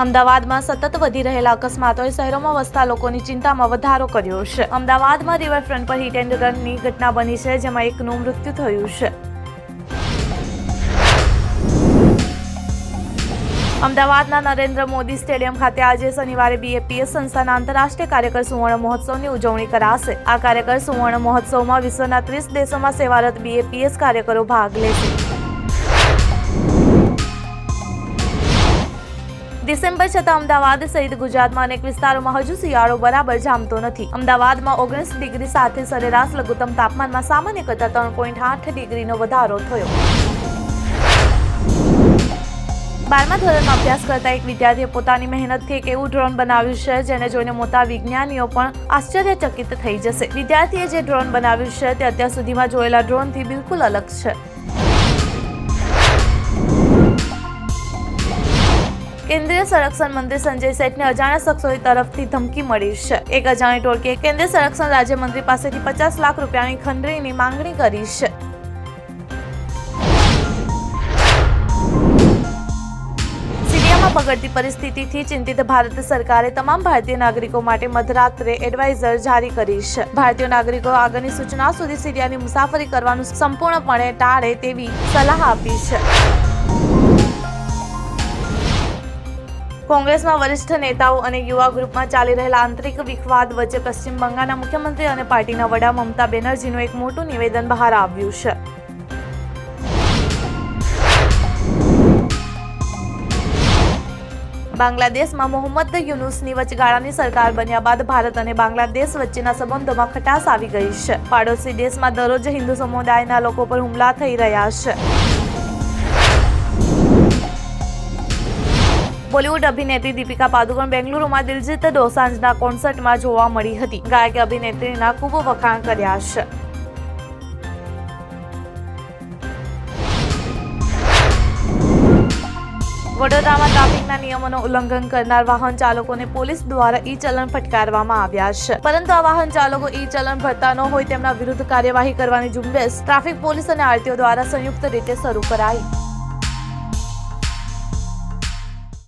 અમદાવાદમાં સતત વધી રહેલા અકસ્માતોએ શહેરોમાં વસતા લોકોની ચિંતામાં વધારો કર્યો છે. અમદાવાદમાં રિવરફ્રન્ટ પર હિટ એન્ડ રનની ઘટના બની છે, જેમાં એકનું મૃત્યુ થયું છે. અમદાવાદના નરેન્દ્ર મોદી સ્ટેડિયમ ખાતે આજે શનિવારે બીએપીએસ સંસ્થાના આંતરરાષ્ટ્રીય કાર્યકર સુવર્ણ મહોત્સવની ઉજવણી કરાશે. આ કાર્યકર સુવર્ણ મહોત્સવમાં વિશ્વના ત્રીસ દેશોમાં સેવારત બીએપીએસ કાર્યકરો ભાગ લેશે. ડિસેમ્બર છતાં અમદાવાદ સહિત ગુજરાતમાં અનેક વિસ્તારોમાં હજુ શિયાળો બરાબર જામતો નથી. અમદાવાદમાં ઓગણીસ ડિગ્રી સાથે સરેરાશ લઘુત્તમ તાપમાનમાં સામાન્ય કરતાં ત્રણ પોઈન્ટ આઠ ડિગ્રીનો વધારો થયો. બારમા ધોરણમાં અભ્યાસ કરતા એક વિદ્યાર્થીએ પોતાની મહેનતથી એક એવું ડ્રોન બનાવ્યું છે, જેને જોઈને મોટા વિજ્ઞાનીઓ પણ આશ્ચર્યચકિત થઈ જશે. વિદ્યાર્થીએ જે ડ્રોન બનાવ્યું છે તે અત્યાર સુધીમાં જોયેલા ડ્રોનથી બિલકુલ અલગ છે. કેન્દ્રીય સંરક્ષણ મંત્રી સંજય સેઠને અજાણ્યા શખ્સોની તરફથી ધમકી મળી છે. એક અજાણી ટોળકીએ કેન્દ્રીય સંરક્ષણ રાજ્યમંત્રી પાસેથી પચાસ લાખ રૂપિયાની ખંડણીની માંગણી કરી છે. સિરિયામાં બગડતી પરિસ્થિતિથી ચિંતિત ભારત સરકારે તમામ ભારતીય નાગરિકો માટે મધરાત્રે એડવાઇઝર જારી કરી છે. ભારતીય નાગરિકો આગળની સૂચના સુધી સિરિયાની મુસાફરી કરવાનું સંપૂર્ણપણે ટાળે તેવી સલાહ આપી છે. કોંગ્રેસમાં વરિષ્ઠ નેતાઓ અને યુવા ગ્રુપમાં ચાલી રહેલા આંતરિક વિખવાદ વચ્ચે પશ્ચિમ બંગાળના મુખ્યમંત્રી અને પાર્ટીના વડા મમતા બેનર્જીનું એક મોટું નિવેદન બહાર આવ્યું છે. બાંગ્લાદેશમાં મોહમ્મદ યુનુસની વચગાળાની સરકાર બન્યા બાદ ભારત અને બાંગ્લાદેશ વચ્ચેના સંબંધોમાં ખટાસ આવી ગઈ છે. પાડોશી દેશમાં દરરોજ હિન્દુ સમુદાયના લોકો પર હુમલા થઈ રહ્યા છે. બોલિવૂડ અભિનેત્રી દીપિકા પાદુકોણ બેંગલુરુમાં દિલજીત દોસાંજના કોન્સર્ટમાં જોવા મળી હતી. ગાયકે અભિનેત્રીના ખૂબ વખાણ કર્યા છે. વડોદરામાં ટ્રાફિકના નિયમોનું ઉલ્લંઘન કરનાર વાહન ચાલકોને પોલીસ દ્વારા ઈ ચલણ ફટકારવામાં આવ્યા છે. પરંતુ આ વાહન ચાલકો ઈ ચલણ ભરતા ન હોય તેમના વિરુદ્ધ કાર્યવાહી કરવાની ઝુંબેશ ટ્રાફિક પોલીસ અને આરટીઓ દ્વારા સંયુક્ત રીતે શરૂ કરાઈ.